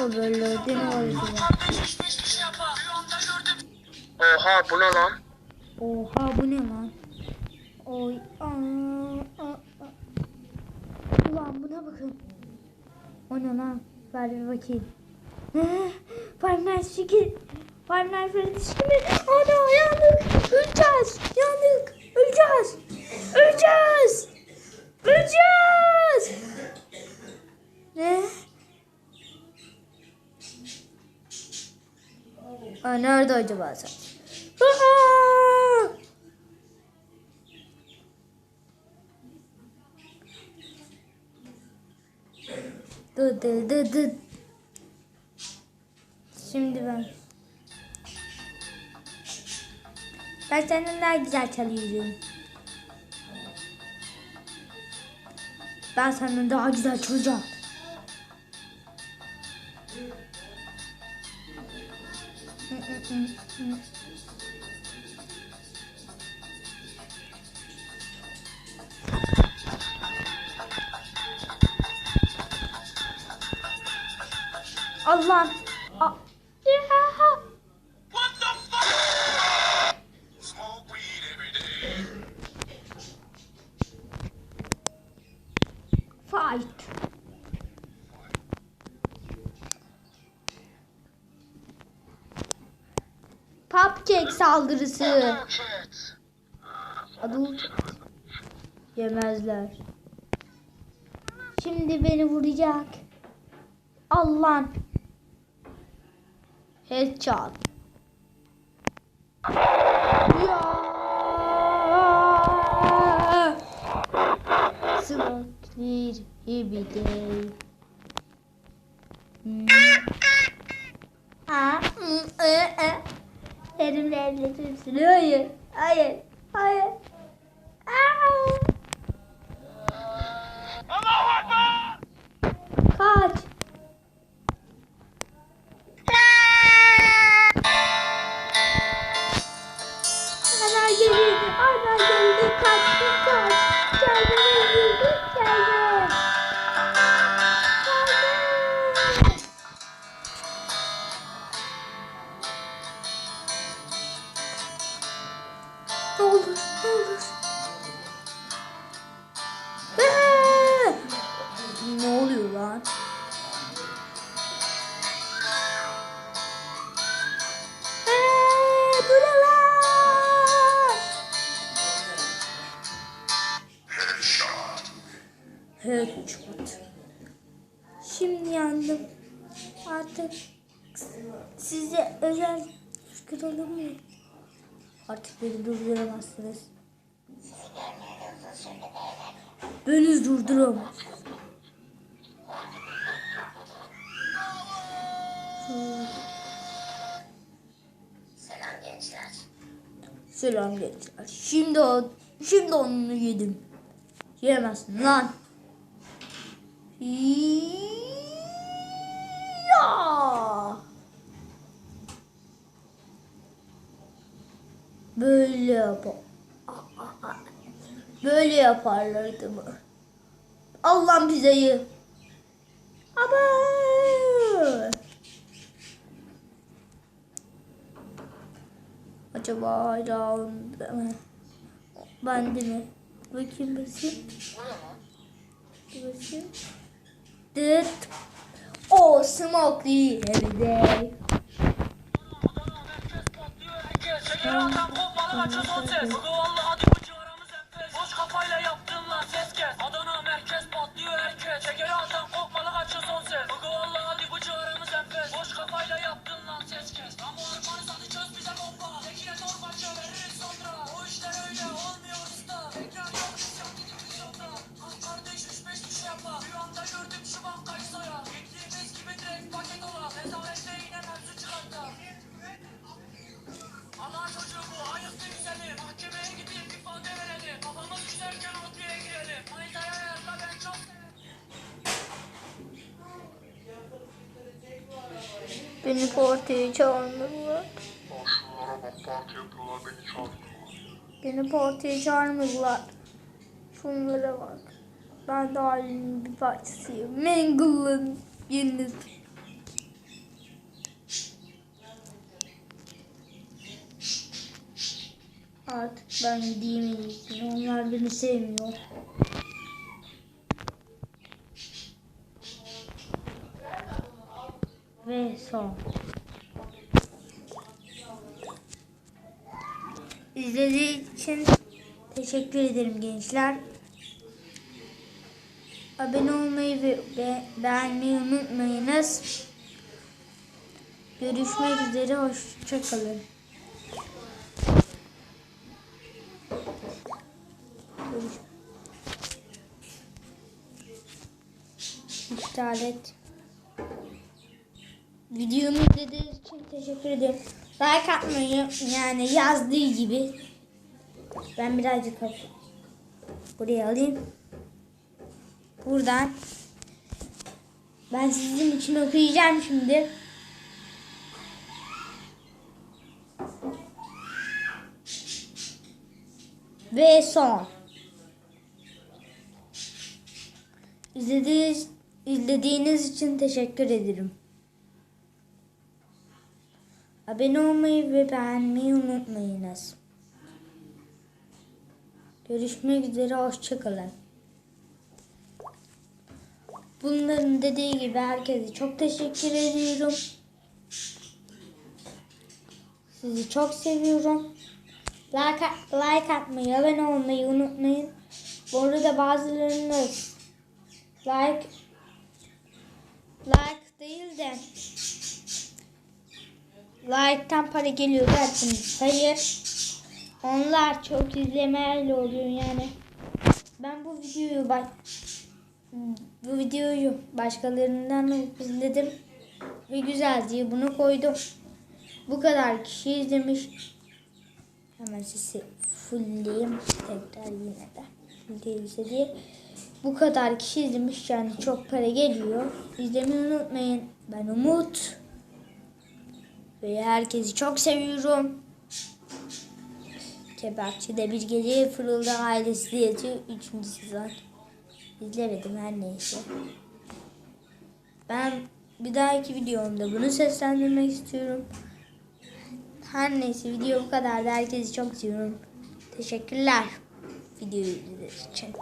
Ne var acaba? Oha bu ne lan? Oha bu ne lan? Oy. Aa, aa, aa. Ulan buna bakın. O ne lan? Ver bir bakayım. Ne? Parmak şekil. Fırlatışkı mı? Ana yandık. Öleceğiz. Yandık. Öleceğiz. Öleceğiz. Öleceğiz. Ne? Aa, nerede acaba sen? Dı dı. Şimdi ben. Ben senden daha güzel çalıyorum. Ben senden daha güzel çalacağım. Allah. A- Ya. Smoke weed every day. Fight. Saldırısı. Adult yemezler. Şimdi beni vuracak. Allah'ım. Headshot. Ya. Smoke clear every day. Hmm. Ha, hmm, e, e. Elimle elletimsin. Hayır. Hayır. Hayır. Headshot. Şimdi yandım. Artık size özel fıkralım mı? Artık beni durduramazsınız. Beni durduramazsınız. Selam gençler. Selam gençler. Şimdi o, şimdi onu yedim. Yemezsin lan. Ya. Böyle yapar. Böyle yaparlardı mı? Allah'ım pizzayı. Ama. Acaba mı? Ben de mi? Bakayım bakayım. Bakayım. Dıt. Oh, smokey every day. Tekirdağ'dan kopmalı kaçıyor Beni partiye çağırmadılar. Bak şunlara bak parti yapıyorlar beni çağırmıyorlar. Beni partiye çağırmadılar. Şunlara bak. Ben de ailenin bir parçasıyım. Mangle'ın yeniniz. Artık ben gideyim en. Onlar beni sevmiyor. Ve son. İzlediğiniz için teşekkür ederim gençler. Abone olmayı ve be- beğenmeyi unutmayınız. Görüşmek üzere. Hoşçakalın. İptal et. Videomu izlediğiniz için teşekkür ederim. Like atmayı yani yazdığı gibi. Ben birazcık buraya alayım. Buradan ben sizin için okuyacağım şimdi. Ve son. İzlediğiniz, izlediğiniz için teşekkür ederim. Abone olmayı ve beğenmeyi unutmayınız. Görüşmek üzere, hoşçakalın. Bunların dediği gibi herkese çok teşekkür ediyorum. Sizi çok seviyorum. Like, like atmayı, abone olmayı unutmayın. Bu arada bazılarınız like like değil de like'tan para geliyor dersiniz. Hayır. Onlar çok izlemeyle oluyor yani. Ben bu videoyu bak bu videoyu başkalarından izledim ve güzel diye bunu koydum. Bu kadar kişi izlemiş. Hemen sesi fullleyeyim tekrar yine de. Değilse diye. Bu kadar kişi izlemiş yani çok para geliyor. İzlemeyi unutmayın. Ben Umut. Ve herkesi çok seviyorum. Kebapçı'da bir gece Fırıldak ailesi yatıyor. Üçüncü sezon. İzlemedim her neyse. Ben bir dahaki videomda bunu seslendirmek istiyorum. Her neyse video bu kadar. Herkesi çok seviyorum. Teşekkürler videoyu izlediğiniz için.